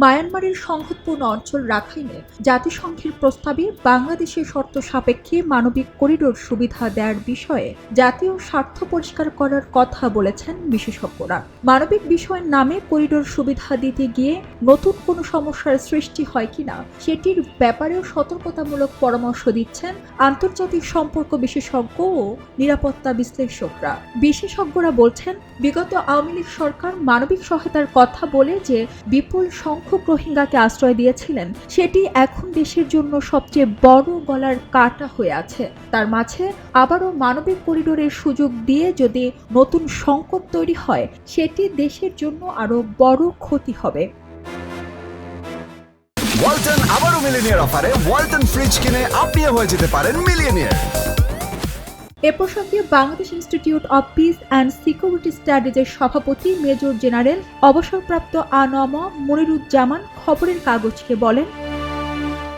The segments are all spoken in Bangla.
মায়ানমারের সংঘাতপূর্ণ অঞ্চল রাখাইনে জাতিসংঘের প্রস্তাবে বাংলাদেশের শর্ত সাপেক্ষে মানবিক করিডোর সুবিধা দেওয়ার বিষয়ে জাতীয় স্বার্থ পরিষ্কার করার কথা বলেছেন বিশেষজ্ঞরা। মানবিক বিষয়ের নামে করিডোর সুবিধা দিতে গিয়ে নতুন কোনো সমস্যার সৃষ্টি হয় কিনা, সেটির ব্যাপারেও সতর্কতামূলক পরামর্শ দিচ্ছেন আন্তর্জাতিক সম্পর্ক বিশেষজ্ঞ ও নিরাপত্তা বিশ্লেষকরা। বিশেষজ্ঞরা বলছেন, বিগত আওয়ামী লীগ সরকার মানবিক সহায়তার কথা বলে যে বিপুল সংখ্যক রোহিঙ্গাকে আশ্রয় দিয়েছিলেন, সেটি এখন দেশের জন্য সবচেয়ে বড় গলার কাটা হয়ে আছে। তার মাঝে আবারও মানবিক করিডোরের সুযোগ দিয়ে যদি নতুন সংকট তৈরি হয়, সেটি দেশের জন্য আরও বড় ক্ষতি হবে। ওয়ালটন আবারও মিলিনিয়ার অফারে ওয়ালটন ফ্রিজ কিনে আপনিও হয়ে যেতে পারেন মিলিয়নিয়ার। এ প্রসঙ্গে Bangladesh institute of peace and security স্টাডিজের সভাপতি মেজর জেনারেল অবসরপ্রাপ্ত আনম মনিরুজ্জামান খবরের কাগজকে বলেন,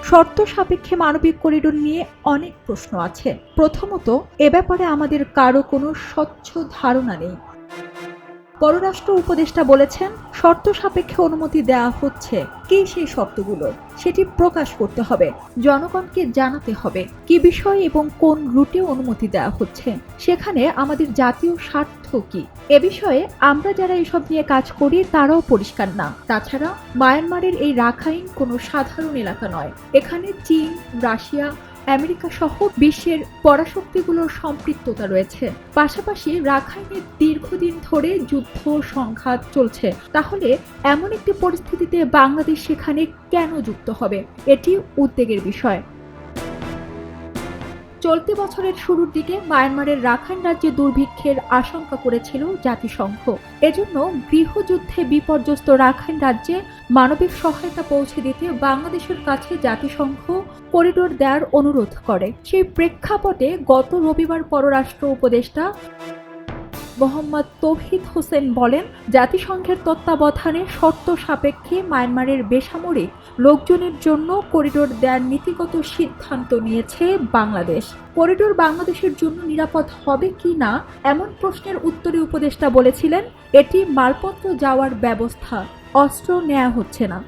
শর্ত সাপেক্ষে মানবিক করিডোর নিয়ে অনেক প্রশ্ন আছে। প্রথমত, এ ব্যাপারে আমাদের কারও কোনো স্বচ্ছ ধারণা নেই। পররাষ্ট্র উপদেষ্টা বলেছেন, শর্ত সাপেক্ষে অনুমতি দেওয়া হচ্ছে। কি সেই শর্তগুলো? সেটি প্রকাশ করতে হবে। জনগণকে জানাতে হবে কি বিষয় এবং কোন রুটে অনুমতি দেওয়া হচ্ছে। সেখানে আমাদের জাতীয় স্বার্থ কি? এ বিষয়ে আমরা যারা এসব নিয়ে কাজ করি, তারাও পরিষ্কার না। তাছাড়া, মায়ানমারের এই রাখাইন কোনো সাধারণ এলাকা নয়। এখানে চীন, রাশিয়া আমেরিকা সহ বিশ্বের পরাশক্তিগুলোর সম্পৃক্ততা রয়েছে। পাশাপাশি রাখাইনে দীর্ঘদিন ধরে যুদ্ধ সংঘাত চলছে। তাহলে এমন একটি পরিস্থিতিতে বাংলাদেশ সেখানে কেন যুক্ত হবে? এটি উদ্বেগের বিষয়। চলতি বছরের শুরুর দিকে মায়ানমারের রাখাইন রাজ্যে দুর্ভিক্ষের আশঙ্কা করেছিল জাতিসংঘ। এজন্য গৃহযুদ্ধে বিপর্যস্ত রাখাইন রাজ্যে মানবিক সহায়তা পৌঁছে দিতে বাংলাদেশের কাছে জাতিসংঘ করিডোর দেওয়ার অনুরোধ করে। সেই প্রেক্ষাপটে গত রবিবার পররাষ্ট্র উপদেষ্টা মোহাম্মদ তৌহিদ হোসেন বলেন, জাতিসংঘের তত্ত্বাবধানে শর্ত সাপেক্ষে মায়ানমারের বেসামরিক লোকজনের জন্য করিডোর দেওয়ার নীতিগত সিদ্ধান্ত নিয়েছে বাংলাদেশ। করিডোর বাংলাদেশের জন্য নিরাপদ হবে কি না, এমন প্রশ্নের উত্তরে উপদেষ্টা বলেছিলেন, এটি মালপত্র যাওয়ার ব্যবস্থা, অস্ত্র নেওয়া হচ্ছে না।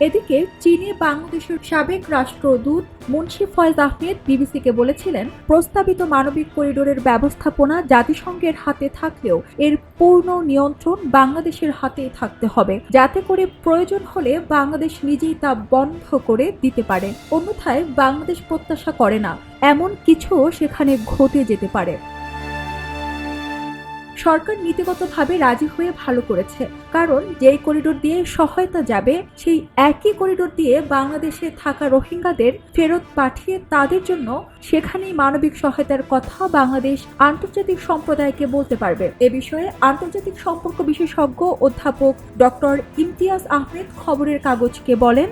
এদিকে চীনে বাংলাদেশের সাবেক রাষ্ট্রদূত মুন্সি ফয়েজ আহমেদ বিবিসিকে বলেছিলেন, প্রস্তাবিত মানবিক করিডোরের ব্যবস্থাপনা জাতিসংঘের হাতে থাকলেও এর পূর্ণ নিয়ন্ত্রণ বাংলাদেশের হাতেই থাকতে হবে। যাতে করে প্রয়োজন হলে বাংলাদেশ নিজেই তা বন্ধ করে দিতে পারে। অন্যথায় বাংলাদেশ প্রত্যাশা করে না। এমন কিছুও সেখানে ঘটে যেতে পারে। সরকার নীতিগতভাবে রাজি হয়ে ভালো করেছে। কারণ যেই করিডোর দিয়ে সহায়তা যাবে, সেই একই করিডোর দিয়ে বাংলাদেশে থাকা রোহিঙ্গাদের ফেরত পাঠিয়ে তাদের জন্য সেখানেই মানবিক সহায়তার কথা বাংলাদেশ আন্তর্জাতিক সম্প্রদায়কে বলতে পারবে। এ বিষয়ে আন্তর্জাতিক সম্পর্ক বিশেষজ্ঞ অধ্যাপক ডক্টর ইমতিয়াজ আহমেদ খবরের কাগজকে বলেন,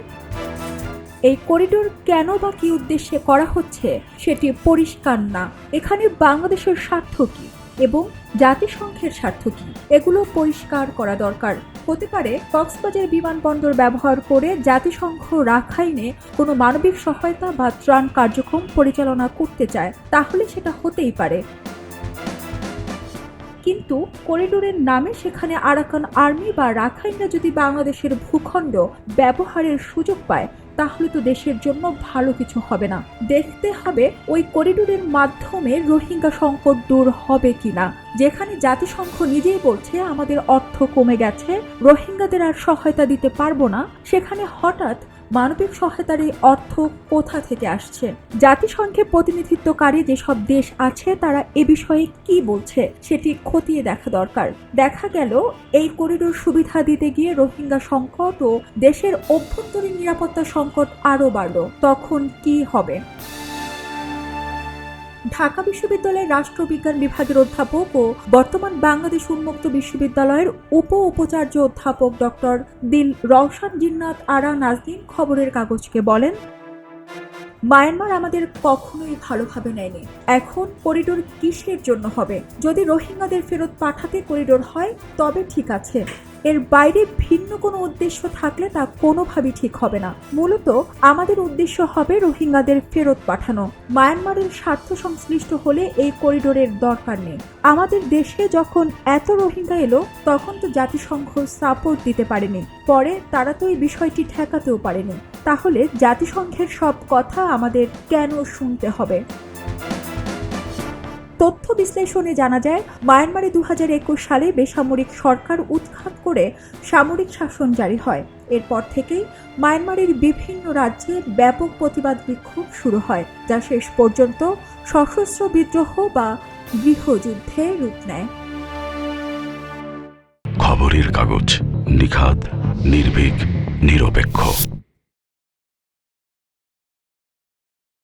এই করিডোর কেন বা কি উদ্দেশ্যে করা হচ্ছে সেটি পরিষ্কার না। এখানে বাংলাদেশের স্বার্থ কি? এবং জাতিসংঘের স্বার্থ কি? এগুলো পরিষ্কার করা দরকার। হতে পারে কক্সবাজার বিমানবন্দর ব্যবহার করে জাতিসংঘ রাখাইনে কোনো মানবিক সহায়তা বা ত্রাণ কার্যক্রম পরিচালনা করতে চায়। তাহলে সেটা হতেই পারে। কিন্তু করিডোরের নামে সেখানে আরাকান আর্মি বা রাখাইনরা যদি বাংলাদেশের ভূখণ্ড ব্যবহারের সুযোগ পায় তাহলে তো দেশের জন্য ভালো কিছু হবে না। দেখতে হবে ওই করিডোরের মাধ্যমে রোহিঙ্গা সংকট দূর হবে কিনা। যেখানে জাতিসংঘ নিজেই বলছে, আমাদের অর্থ কমে গেছে, রোহিঙ্গাদের আর সহায়তা দিতে পারব না। সেখানে হঠাৎ মানবিক সহায়তার এই অর্থ কোথা থেকে আসছে? জাতিসংঘে প্রতিনিধিত্বকারী যেসব দেশ আছে, তারা এ বিষয়ে কি বলছে সেটি খতিয়ে দেখা দরকার। দেখা গেল, এই করিডোর সুবিধা দিতে গিয়ে রোহিঙ্গা সংকট ও দেশের অভ্যন্তরীণ নিরাপত্তা সংকট আরও বাড়ল। তখন কি হবে? ঢাকা বিশ্ববিদ্যালয়ের রাষ্ট্রবিজ্ঞান বিভাগের অধ্যাপক ও বর্তমান বাংলাদেশ উন্মুক্ত বিশ্ববিদ্যালয়ের উপ উপাচার্য অধ্যাপক ডক্টর দিল রওশন জিন্নাত আরা নাজনীন খবরের কাগজকে বলেন, মায়ানমার আমাদের কখনোই ভালোভাবে নেয়নি। এখন করিডোর কিসের জন্য হবে? যদি রোহিঙ্গাদের ফেরত পাঠাতে করিডোর হয়, তবে ঠিক আছে। এর বাইরে ভিন্ন কোনো উদ্দেশ্য থাকলে তা কোনোভাবেই ঠিক হবে না। মূলত আমাদের উদ্দেশ্য হবে রোহিঙ্গাদের ফেরত পাঠানো। মায়ানমারের স্বার্থ সংশ্লিষ্ট হলে এই করিডোরের দরকার নেই। আমাদের দেশে যখন এত রোহিঙ্গা এলো, তখন তো জাতিসংঘ সাপোর্ট দিতে পারেনি। পরে তারা তো এই বিষয়টি ঠেকাতেও পারেনি। তাহলে জাতিসংঘের সব কথা আমাদের কেন শুনতে হবে? তথ্য বিশ্লেষণে জানা যায়, মায়ানমারে দু সালে বেসামরিক সরকার উৎখাত করে সামরিক শাসন জারি হয়। এরপর থেকেই মায়ানমারের বিভিন্ন রাজ্যে ব্যাপক প্রতিবাদ বিক্ষোভ শুরু হয়, যা শেষ পর্যন্ত সশস্ত্র বিদ্রোহ বা গৃহযুদ্ধে রূপ নেয়। খবরের কাগজ নিখাদ, নির্ভীক, নিরপেক্ষ।